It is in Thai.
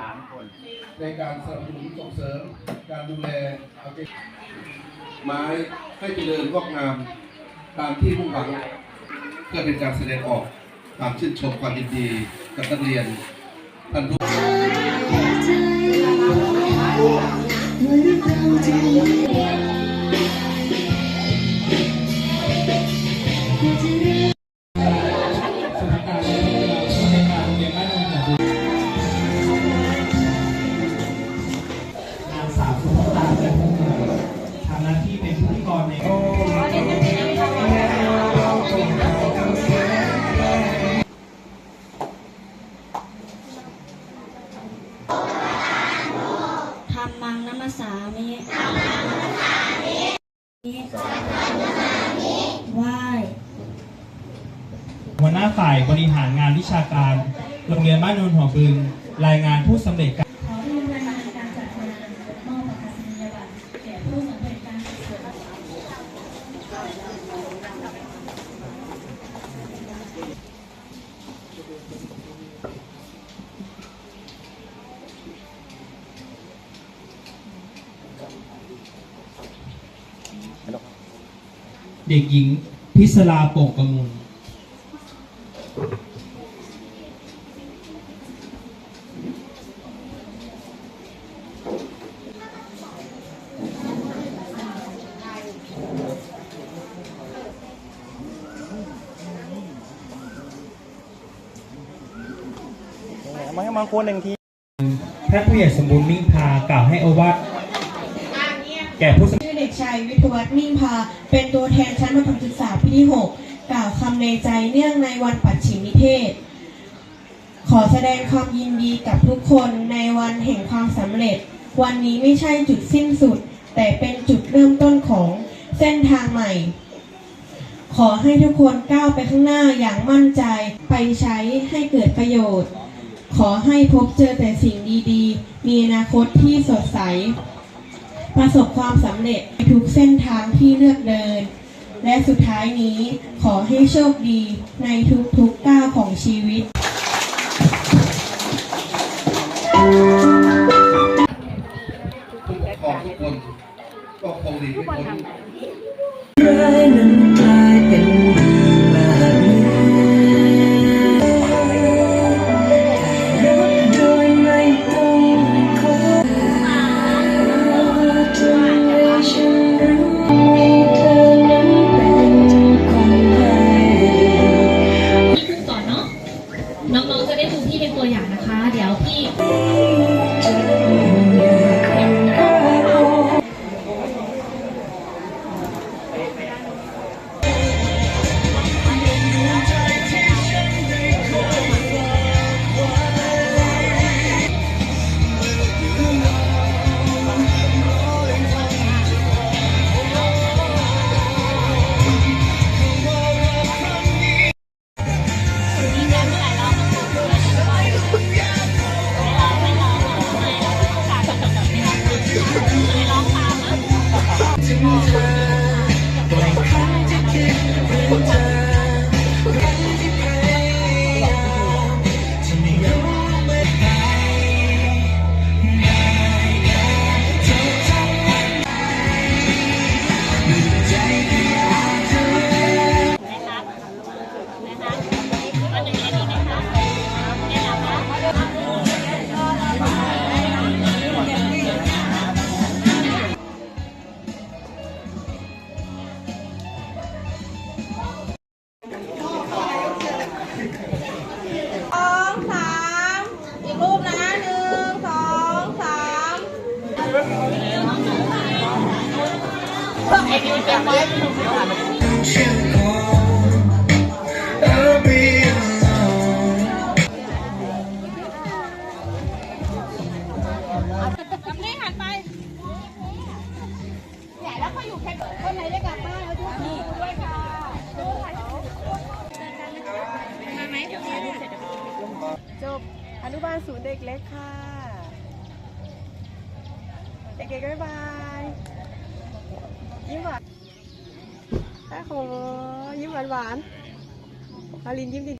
สามคน ในการสนับสนุนส่งเสริม การดูแลเอาใจไม้ให้เจริญงอกงาม ตามที่มุ่งหวังเพื่อเป็นการแสดงออกความชื่นชมความยินดีกับนักเรียนท่านผู้น ธรรมังนัมสสามิไหว้หัวหน้าฝ่ายบริหารงานวิชาการ โรงเรียนบ้านโนนหัวบึง รายงานผู้สำเร็จการ ขอร่วมรายงานการจัดงานมอบประกาศนียบัตรแก่ผู้สำเร็จการศึกษา เด็กหญิงพิศราโป่งกมูลมันก็บางคนหนึ่งทีพระผู้ใหญ่สมบูรณ์มิ่งพากล่าวให้โอวาทแก่ผู้สำ ชื่อเด็กชายวิทวัฒน์มิ่งพา เป็นตัวแทนชั้นประถมศึกษาปีที่ 6 กล่าวคำในใจเนื่องในวันปัจฉิมนิเทศ ขอแสดงความยินดีกับทุกคนในวันแห่งความสำเร็จ วันนี้ไม่ใช่จุดสิ้นสุด แต่เป็นจุดเริ่มต้นของเส้นทางใหม่ ขอให้ทุกคนก้าวไปข้างหน้าอย่างมั่นใจไปใช้ให้เกิดประโยชน์ ขอให้พบเจอแต่สิ่งดีๆ มีอนาคตที่สดใส ประสบความสำเร็จในทุกเส้นทางที่เลือกเดิน และสุดท้ายนี้ขอให้โชคดีในทุกๆก้าวของชีวิตผู้ปกครองทุกคนก็คงหลีกไม่พ้น นะ สองสามอีกรูปน แล้วเขาอยู่แค่คนไหนจะกลับบ้านแล้วทุกทีด้วยค่ะมาไหมจบอนุบาลศูนย์เด็กเล็กค่ะ เด็กๆบ๊ายบายยิ้มหวานโอ้โหยิ้มหวานหวานอาลินยิ้มดี